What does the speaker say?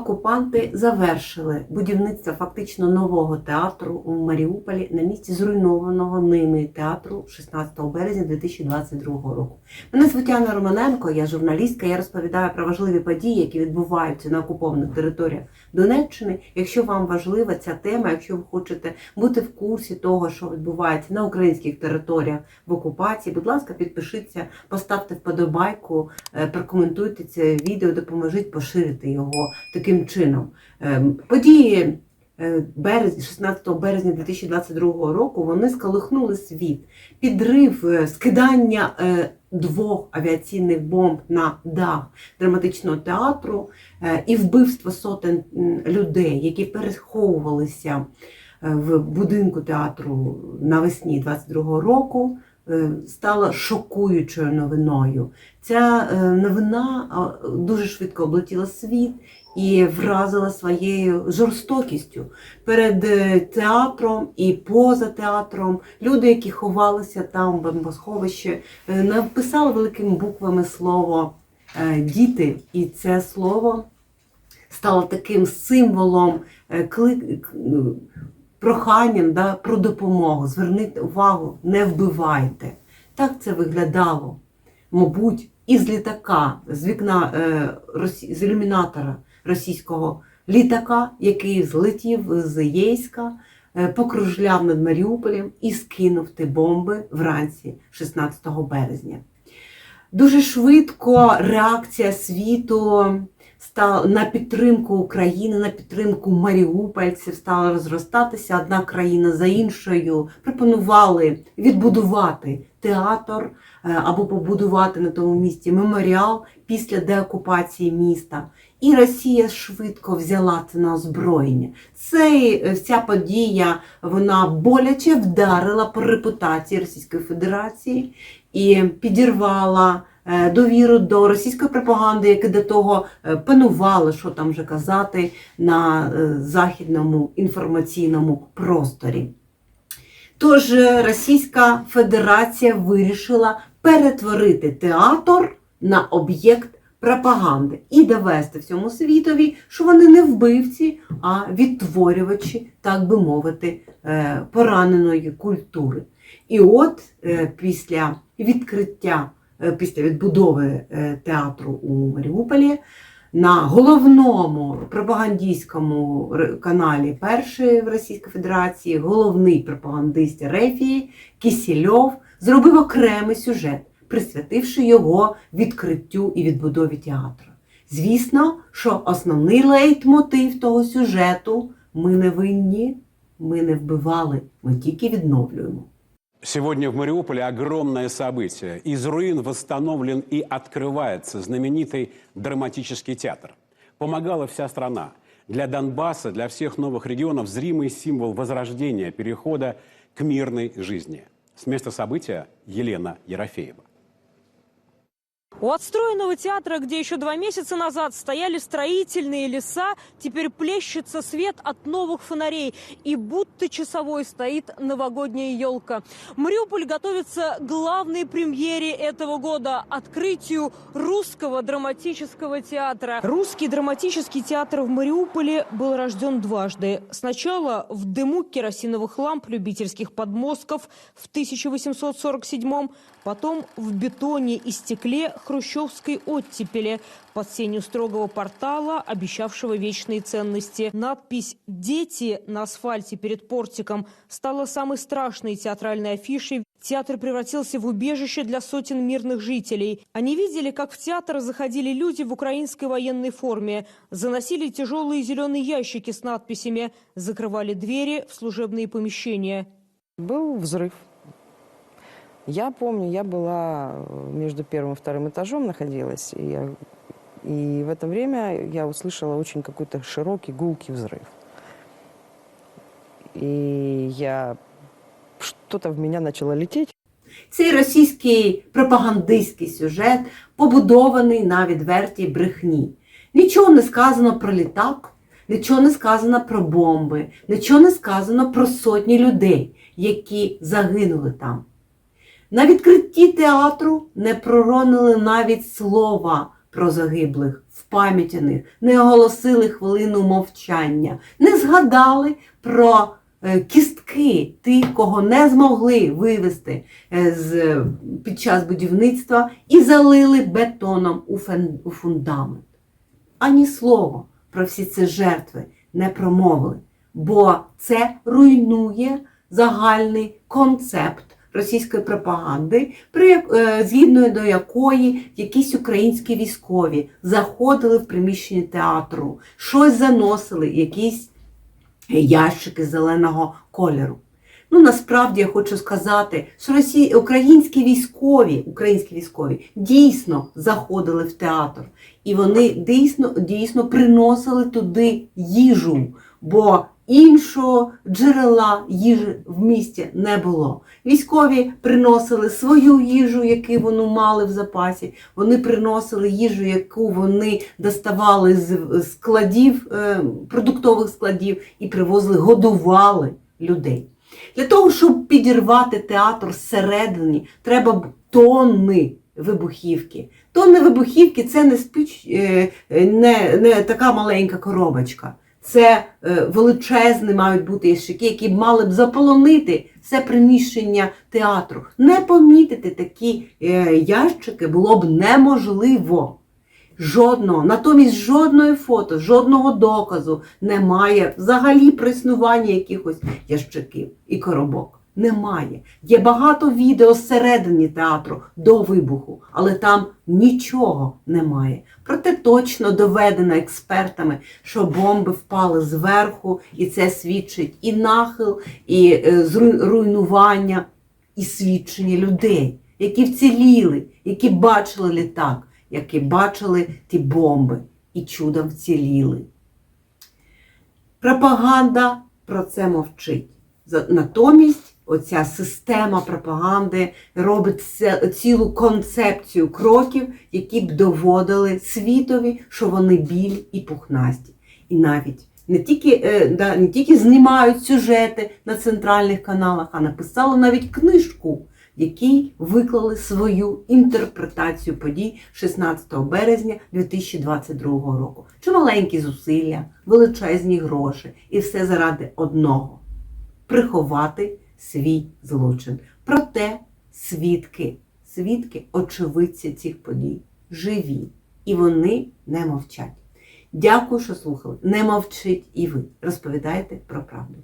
Окупанти завершили будівництво фактично нового театру у Маріуполі на місці зруйнованого ними театру 16 березня 2022 року. Мене звуть Анна Романенко, я журналістка. Я розповідаю про важливі події, які відбуваються на окупованих територіях Донеччини. Якщо вам важлива ця тема, якщо ви хочете бути в курсі того, що відбувається на українських територіях в окупації, будь ласка, підпишіться, поставте вподобайку, е, прокоментуйте це відео, допоможіть поширити його таким чином. Е, Події е, берез- 16 березня 2022 року вони сколихнули світ. Підрив, е, скидання е, двох авіаційних бомб на дах драматичного театру і вбивство сотень людей, які переховувалися в будинку театру навесні 22 року. Е, Стала шокуючою новиною. Ця е, новина дуже швидко облетіла світ і вразила своєю жорстокістю перед е, театром і поза театром. Люди, які ховалися там в бомбосховищі, написали великими буквами слово діти, і це слово стало таким символом ну, проханням да, про допомогу. Зверніть увагу, не вбивайте. Так це виглядало, мабуть, із літака, з вікна е, з ілюмінатора російського літака, який злетів з Єйська, е, покружляв над Маріуполем і скинув ті бомби вранці 16 березня. Дуже швидко реакція світу стала на підтримку України, на підтримку маріупольців стала розростатися. Одна країна за іншою пропонували відбудувати театр е, або побудувати на тому місці меморіал після деокупації міста. І Росія швидко взяла це на озброєння. Цей, е, ця подія вона боляче вдарила по репутації Російської Федерації і підірвала е, довіру до російської пропаганди, яка до того е, панувала, що там вже казати, на е, західному інформаційному просторі. Тож е, Російська Федерація вирішила перетворити театр на об'єкт пропаганди і довести всьому світові, що вони не вбивці, а відтворювачі, так би мовити, е, пораненої культури. І от е, після відкриття, е, після відбудови е, театру у Маріуполі на головному пропагандистському р- каналі першої в Російській Федерації головний пропагандист Рефії Кісільов зробив окремий сюжет, присвятивши його відкриттю і відбудові театру. Звісно, що основний лейтмотив того сюжету ми не винні, ми не вбивали, ми тільки відновлюємо. Сегодня в Мариуполе огромное событие. Из руин восстановлен и открывается знаменитый драматический театр. Помогала вся страна. Для Донбасса, для всех новых регионов зримый символ возрождения, перехода к мирной жизни. С места события Елена Ерофеева. У отстроенного театра, где еще два месяца назад стояли строительные леса, теперь плещется свет от новых фонарей. И будто часовой стоит новогодняя елка. Мариуполь готовится к главной премьере этого года – открытию русского драматического театра. Русский драматический театр в Мариуполе был рожден дважды. Сначала в дыму керосиновых ламп любительских подмостков в 1847 потом в бетоне и стекле хрущевской оттепели под сенью строгого портала, обещавшего вечные ценности. Надпись «Дети» на асфальте перед портиком стала самой страшной театральной афишей. Театр превратился в убежище для сотен мирных жителей. Они видели, как в театр заходили люди в украинской военной форме, заносили тяжелые зеленые ящики с надписями, закрывали двери в служебные помещения. Был взрыв. Я помню, я была э, между первым и вторым этажом находилась, и, я- и в это время я услышала очень какой-то широкий гулкий взрыв. И я что-то в меня начало лететь. Цей російський пропагандистський сюжет побудований на відвертій брехні. Нічого не сказано про літак, нічого не сказано про бомби, нічого не сказано про сотні людей, які загинули там. На відкритті театру не проронили навіть слова про загиблих, впам'ятаних, не оголосили хвилину мовчання, не згадали про е, кістки тих, кого не змогли вивезти е, з, під час будівництва і залили бетоном у, фен, у фундамент. Ані слова про всі ці жертви не промовили, бо це руйнує загальний концепт російської пропаганди, е, згідно до якої якісь українські військові заходили в приміщення театру, щось заносили, якісь ящики зеленого кольору. Ну, насправді я хочу сказати, що росі... українські військові, українські військові дійсно заходили в театр, і вони дійсно, дійсно приносили туди їжу, бо іншого джерела їжі в місті не було. Військові приносили свою їжу, яку вони мали в запасі. Вони приносили їжу, яку вони доставали з складів, е, продуктових складів і привозили, годували людей. Для того, щоб підірвати театр зсередини, треба тонни вибухівки. Тонни вибухівки це не, спіч, е, е, не, не така маленька коробочка. Це е, величезні мають бути ящики, які мали б заполонити все приміщення театру. Не помітити такі е, ящики було б неможливо. Жодного, натомість жодної фото, жодного доказу немає взагалі про якихось ящиків і коробок. Немає. Є багато відео зсередині театру до вибуху, але там нічого немає. Проте точно доведено експертами, що бомби впали зверху, і це свідчить і нахил, і е, руйнування, і свідчення людей, які вціліли, які бачили літак, які бачили ті бомби і чудом вціліли. Пропаганда про це мовчить. Натомість оця система пропаганди робить цілу концепцію кроків, які б доводили світові, що вони білі і пухнасті. І навіть не тільки, е, да, не тільки знімають сюжети на центральних каналах, а написали навіть книжку, в якій виклали свою інтерпретацію подій 16 березня 2022 року. Чималенькі зусилля, величезні гроші, і все заради одного приховати свій злочин. Проте свідки, свідки, очевидці цих подій живі, і вони не мовчать. Дякую, що слухали. Не мовчіть і ви. Розповідайте про правду.